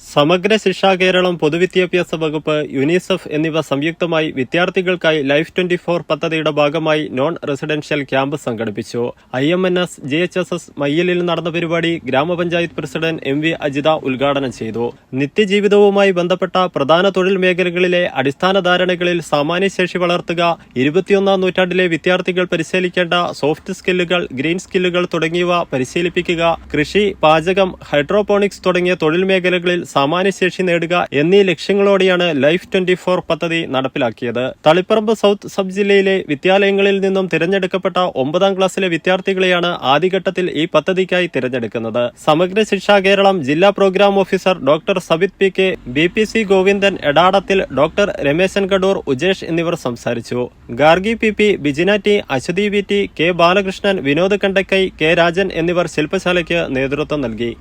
സമഗ്ര ശിക്ഷാ കേരളം പൊതുവിദ്യാഭ്യാസ വകുപ്പ് യുനിസെഫ് എന്നിവ സംയുക്തമായി വിദ്യാർത്ഥികൾക്കായി ലൈഫ് ട്വന്റി ഫോർ പദ്ധതിയുടെ ഭാഗമായി നോൺ റെസിഡൻഷ്യൽ ക്യാമ്പ് സംഘടിപ്പിച്ചു. I M N S J H S S മയ്യലിൽ നടന്ന പരിപാടി ഗ്രാമപഞ്ചായത്ത് പ്രസിഡന്റ് എം വി അജിത ഉദ്ഘാടനം ചെയ്തു. നിത്യജീവിതവുമായി ബന്ധപ്പെട്ട പ്രധാന തൊഴിൽ മേഖലകളിലെ അടിസ്ഥാന ധാരണകളിൽ സാമാന്യശേഷി വളർത്തുക ഇരുപത്തിയൊന്നാം നൂറ്റാണ്ടിലെ വിദ്യാർത്ഥികൾ പരിശീലിക്കേണ്ട സോഫ്റ്റ് സ്കില്ലുകൾ ഗ്രീൻ സ്കില്ലുകൾ തുടങ്ങിയവ പരിശീലിപ്പിക്കുക കൃഷി പാചകം ഹൈഡ്രോപോണിക്സ് തുടങ്ങിയ തൊഴിൽ മേഖലകളിൽ സാമാന്യശേഷി നേടുക എന്നീ ലക്ഷ്യങ്ങളോടെയാണ് ലൈഫ് ട്വന്റി ഫോർ പദ്ധതി നടപ്പിലാക്കിയത്. തളിപ്പറമ്പ് സൗത്ത് സബ് ജില്ലയിലെ വിദ്യാലയങ്ങളിൽ നിന്നും തിരഞ്ഞെടുക്കപ്പെട്ട ഒമ്പതാം ക്ലാസ്സിലെ വിദ്യാർത്ഥികളെയാണ് ആദ്യഘട്ടത്തിൽ ഈ പദ്ധതിക്കായി തിരഞ്ഞെടുക്കുന്നത്. സമഗ്ര ശിക്ഷാ കേരളം ജില്ലാ program officer doctor Sabith P. K. B. P. C. Govindan Edadathil doctor Rameshan Kadoor Ujesh എന്നിവർ സംസാരിച്ചു. Gargi P. P. Bijina T Aswathi V. T K. Balakrishnan Vinod Kandakkai K. Rajan എന്നിവർ ശില്പശാലയ്ക്ക് നേതൃത്വം നൽകി.